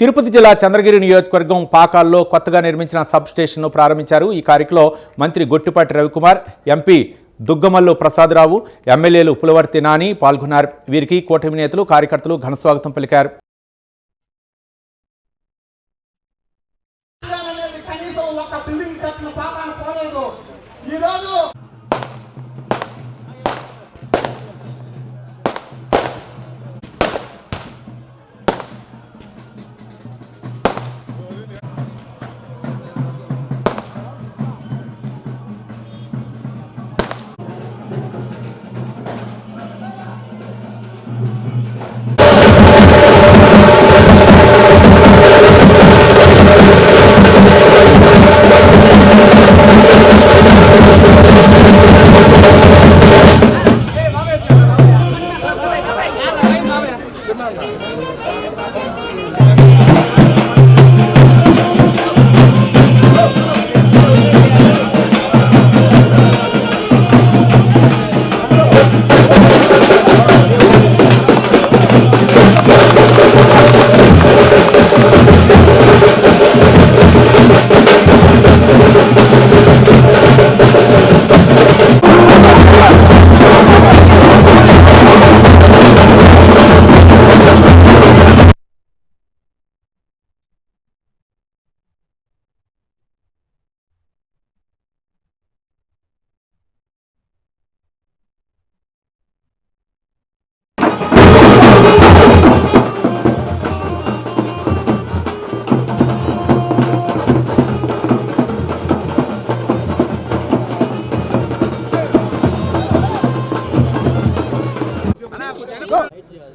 తిరుపతి జిల్లా చంద్రగిరి నియోజకవర్గం పాకాల్లో కొత్తగా నిర్మించిన సబ్ స్టేషన్ను ప్రారంభించారు. ఈ కార్యక్రమంలో మంత్రి గొట్టిపాటి రవికుమార్ ఎంపీ దుగ్గమల్లు ప్రసాదరావు ఎమ్మెల్యేలు పులవర్తి నాని పాల్గొన్నారు. వీరికి కూటమి నేతలు కార్యకర్తలు ఘనస్వాగతం పలికారు.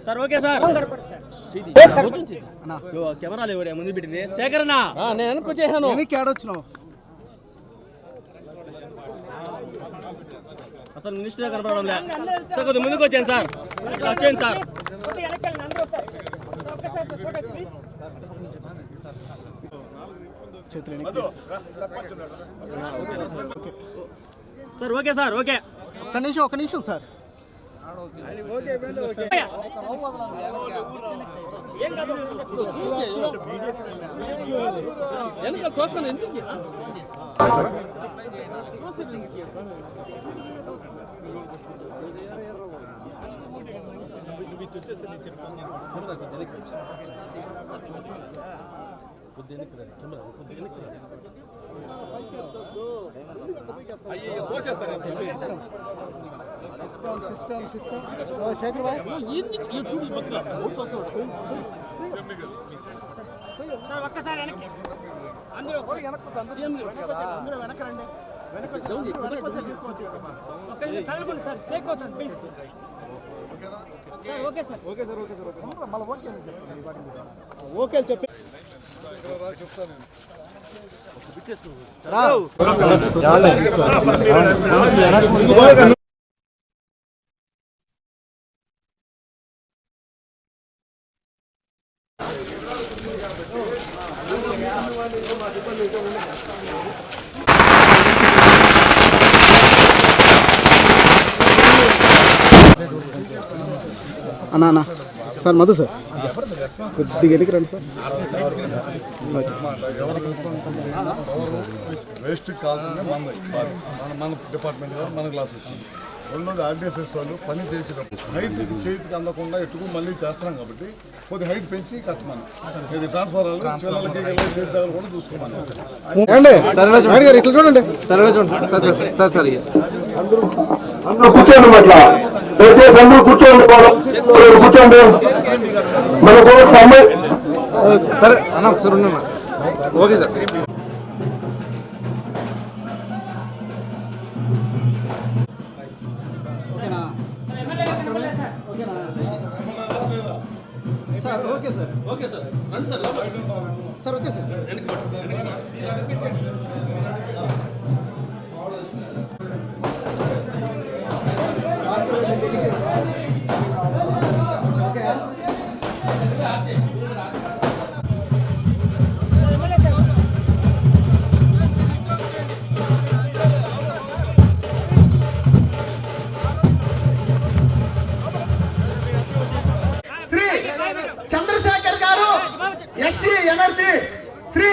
Sir okay sir. కెమెరాలు ఎవరే ముందు పెట్టింది. సేకరణ నేను వెనకొచ్చేసాను వెనక్కి ఆడొచ్చినావు అసలు మినిస్టర్ కనపడడం లే. సార్ కొద్దిగా ముందుకు వచ్చాను సార్. ఇట్లా వచ్చేయండి sir. Sir okay sir okay. ఒక నిమిషం ఒక నిమిషం సార్. వెనక తోస్తాను ఎందుకు సిస్టమ్ సిస్టమ్ శేఖర్ బాయ్ ఎందుకు ఈ చూడు ఈ పక్కన సార్ ఒక్కసారి వెనక్కి అందరూ అందరూ వెనక రండి ఒక్క నిమిషం కదలకండి సార్. షేక్ అవుతాను please sir okay sir okay sir. Okay sir okay చెప్పి అన్నా అన్నా. Sir Madhu sir. కొద్దిగా ఎన్నికి రండి సార్. వేస్ట్ కాకుండా మన మన మన డిపార్ట్మెంట్ గారు మన క్లాస్ వచ్చింది. రెండోది ఆర్డీఎస్ఎస్ వాళ్ళు పని చేసేటప్పుడు హైట్ చేతికి అందకుండా ఎట్టుకు మళ్ళీ చేస్తున్నాం కాబట్టి కొద్ది హైట్ పెంచి కట్టమని. ఇది ట్రాన్స్ఫారాలు పిల్లలకి దగ్గర కూడా చూసుకోమని. ఇట్లా చూడండి. అందరూ కూర్చోండి అట్లా దయచేసి అందరూ కూర్చోండి కూర్చోండి మనకు సమయం సరే అన్న ఒకసారి ఉన్నా okay sir sir okay sir okay sir రండి సార్ సార్ వచ్చే sir. SC energy Shri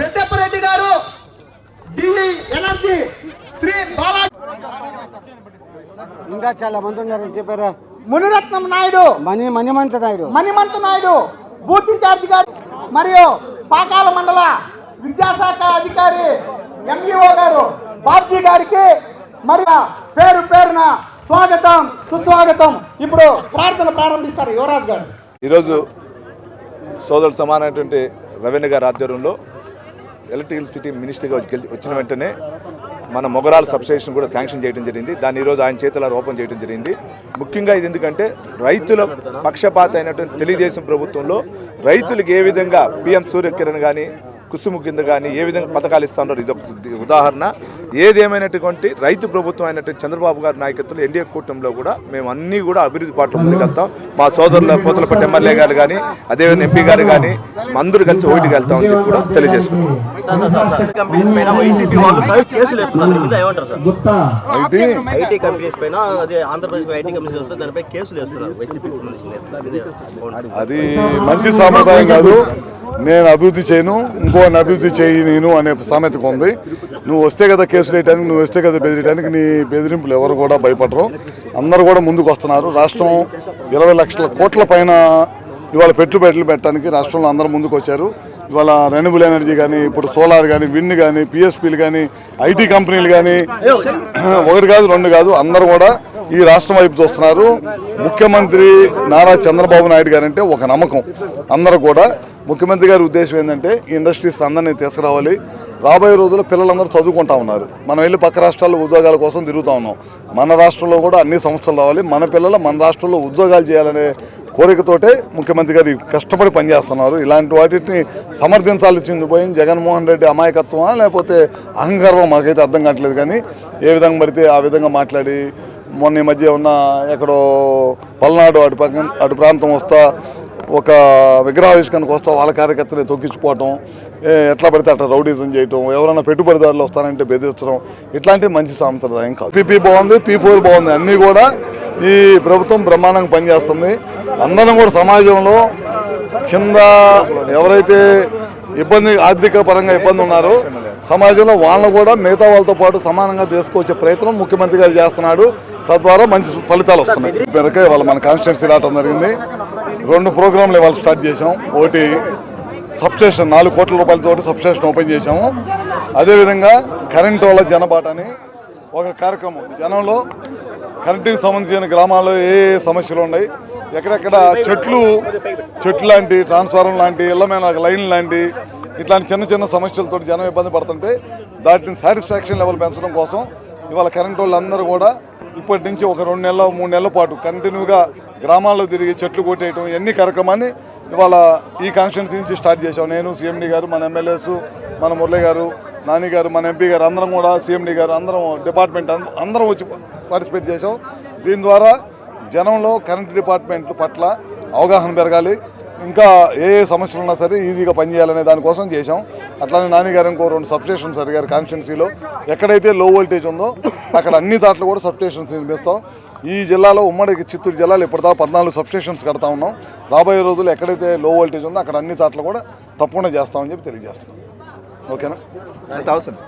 Reddappareddy గారు డివి ఎనర్జీ శ్రీ బాలాజీ ఇంకా చాలా మంది ఉన్నారని చెప్పారా? మునిరత్నం నాయుడు మణి మణిమంత నాయుడు. మణిమంత్ నాయుడు బూత్ ఇన్ఛార్జ్ గారు మరియు పాకాల మండల విద్యాశాఖ అధికారి ఎంఈఓ గారు బాబ్జీ గారికి మరియు పేరు పేరున స్వాగతం సుస్వాగతం. ఇప్పుడు ప్రార్థన ప్రారంభిస్తారు యువరాజ్ గారు. ఈరోజు సోదరులు సమానమైనటువంటి రవీణ గారి ఆధ్వర్యంలో ఎలక్ట్రికల్ సిటీ మినిస్టర్గా వచ్చిన వెంటనే మన మొగరాల సబ్స్టేషన్ కూడా శాంక్షన్ చేయడం జరిగింది. దాన్ని ఈరోజు ఆయన చేతుల ఓపెన్ చేయడం జరిగింది. ముఖ్యంగా ఇది ఎందుకంటే రైతుల పక్షపాత అయినటువంటి తెలుగుదేశం ప్రభుత్వంలో రైతులకు ఏ విధంగా పిఎం సూర్యకిరణ్ కానీ కుసుము కింద కానీ ఏ విధంగా పథకాలు ఇస్తా ఉన్నారు ఇది ఒక ఉదాహరణ. ఏదేమైనటువంటి రైతు ప్రభుత్వం అయినటువంటి చంద్రబాబు గారి నాయకత్వంలో ఎన్డీఏ కూటమిలో కూడా మేము అన్నీ కూడా అభివృద్ధి పాటలు ముందుకెళ్తాం. మా సోదరుల పోతలపట్టి ఎమ్మెల్యే గారు కానీ అదేవిధంగా ఎంపీ గారు కానీ అందరూ కలిసి ఒకటికి వెళ్తామని చెప్పి కూడా తెలియజేసుకుంటాం కంపెనీస్ పైన వైసీపీ వాళ్ళు కేసులు వేస్తున్నారు దీని మీద ఏమంటారు సార్ ఐటీ ఐటీ కంపెనీస్ పైన అదే ఆంధ్రప్రదేశ్ ఐటీ కంపెనీస్ వస్తే దానిపై కేసులు వేస్తున్నారు వైసీపీకి సంబంధించిన అది మంచి సాంప్రదాయం కాదు. నేను అభివృద్ధి చేయను. ఇంకోని అభివృద్ధి చేయి నేను అనే సామెతకు ఉంది. నువ్వు వస్తే కదా కేసులు వేయడానికి నువ్వు వస్తే కదా బెదిరియడానికి నీ బెదిరింపులు ఎవరు కూడా భయపడరు. అందరూ కూడా ముందుకు వస్తున్నారు. రాష్ట్రం ఇరవై లక్షల కోట్ల పైన ఇవాళ పెట్టుబడులు పెట్టడానికి రాష్ట్రంలో అందరూ ముందుకు వచ్చారు. ఇవాళ రెన్యూబుల్ ఎనర్జీ కానీ ఇప్పుడు సోలార్ కానీ విండ్ కానీ పిఎస్పీలు కానీ ఐటీ కంపెనీలు కానీ ఒకటి కాదు రెండు కాదు అందరూ కూడా ఈ రాష్ట్రం వైపు చూస్తున్నారు. ముఖ్యమంత్రి నారా చంద్రబాబు నాయుడు గారంటే ఒక నమ్మకం. అందరూ కూడా ముఖ్యమంత్రి గారి ఉద్దేశం ఏంటంటే ఈ ఇండస్ట్రీస్ అందరినీ తీసుకురావాలి. రాబోయే రోజుల్లో పిల్లలందరూ చదువుకుంటా ఉన్నారు. మనం వెళ్ళి పక్క రాష్ట్రాల్లో ఉద్యోగాల కోసం తిరుగుతూ ఉన్నాం. మన రాష్ట్రంలో కూడా అన్ని సంస్థలు రావాలి. మన పిల్లలు మన రాష్ట్రంలో ఉద్యోగాలు చేయాలనే కోరికతోటే ముఖ్యమంత్రి గారు కష్టపడి పనిచేస్తున్నారు. ఇలాంటి వాటిని సమర్థించాల్సింది పోయి జగన్మోహన్ రెడ్డి అమాయకత్వమా లేకపోతే అహంకారం మాకైతే అర్థం కావట్లేదు. కానీ ఏ విధంగా పడితే ఆ విధంగా మాట్లాడి మొన్న ఈ మధ్య ఉన్న ఎక్కడో పల్నాడు అటు పక్కన అటు ప్రాంతం వస్తా ఒక విగ్రహావిష్కరణకు వస్తా వాళ్ళ కార్యకర్తని తొక్కించుకోవటం ఎట్లా పడితే అట్లా రౌడీజం చేయటం ఎవరైనా పెట్టుబడిదారులు వస్తారంటే బెదిరించడం ఇట్లాంటి మంచి సాంప్రదాయం కాదు. పీపీ బాగుంది పీ ఫోర్ బాగుంది అన్నీ కూడా ఈ ప్రభుత్వం బ్రహ్మాండంగా పనిచేస్తుంది. అందరం కూడా సమాజంలో కింద ఎవరైతే ఇబ్బంది ఆర్థిక పరంగా ఇబ్బంది ఉన్నారో సమాజంలో వాళ్ళను కూడా మిగతా వాళ్ళతో పాటు సమానంగా తీసుకొచ్చే ప్రయత్నం ముఖ్యమంత్రి గారు చేస్తున్నాడు. తద్వారా మంచి ఫలితాలు వస్తున్నాయి. మేరకే వాళ్ళ మన కాన్స్టిట్యున్సీ రావడం జరిగింది. రెండు ప్రోగ్రాంలు ఇవాళ స్టార్ట్ చేసాం ఒకటి సబ్స్టేషన్ నాలుగు కోట్ల రూపాయలతో సబ్స్టేషన్ ఓపెన్ చేసాము అదేవిధంగా కరెంట్ వాళ్ళ జనబాట అని ఒక కార్యక్రమం. జనంలో కరెంటుకి సంబంధించిన గ్రామాల్లో ఏ ఏ సమస్యలు ఉన్నాయి ఎక్కడెక్కడ చెట్లు చెట్లు లాంటి ట్రాన్స్ఫార్మర్ లాంటి ఇళ్ళమైన లైన్ లాంటి ఇట్లాంటి చిన్న చిన్న సమస్యలతో జనం ఇబ్బంది పడుతుంటే దాటిని సాటిస్ఫాక్షన్ లెవెల్ పెంచడం కోసం ఇవాళ కరెంట్ వాళ్ళందరూ కూడా ఇప్పటి నుంచి ఒక రెండు నెలల మూడు నెలల పాటు కంటిన్యూగా గ్రామాల్లో తిరిగి చెట్లు కొట్టేయటం ఇవన్నీ కార్యక్రమాన్ని ఇవాళ ఈ కాన్స్టిట్యున్సీ నుంచి స్టార్ట్ చేశాం. నేను సీఎండీ గారు మన ఎమ్మెల్యేస్ మన మురళి గారు నాని గారు మన ఎంపీ గారు అందరం కూడా సీఎండీ గారు అందరం డిపార్ట్మెంట్ అందరం వచ్చి పార్టిసిపేట్ చేసాం దీని ద్వారా జనంలో కరెంట్ డిపార్ట్మెంట్ పట్ల అవగాహన పెరగాలి. ఇంకా ఏ ఏ సమస్యలు ఉన్నా సరే ఈజీగా పనిచేయాలనే దానికోసం చేశాం. అట్లానే నాన్నగారు ఇంకో రెండు సబ్స్టేషన్స్ అడిగారు కాన్స్టిట్యున్సీలో. ఎక్కడైతే లో వోల్టేజ్ ఉందో అక్కడ అన్ని చోట్ల కూడా సబ్స్టేషన్స్ నిర్మిస్తాం. ఈ జిల్లాలో ఉమ్మడి చిత్తూరు జిల్లాలో ఇప్పటిదాకా పద్నాలుగు సబ్స్టేషన్స్ కడతా ఉన్నాం. రాబోయే రోజుల్లో ఎక్కడైతే లో వోల్టేజ్ ఉందో అక్కడ అన్ని చోట్ల కూడా తప్పకుండా చేస్తామని చెప్పి తెలియజేస్తున్నాం. ఓకేనా? అవసరం.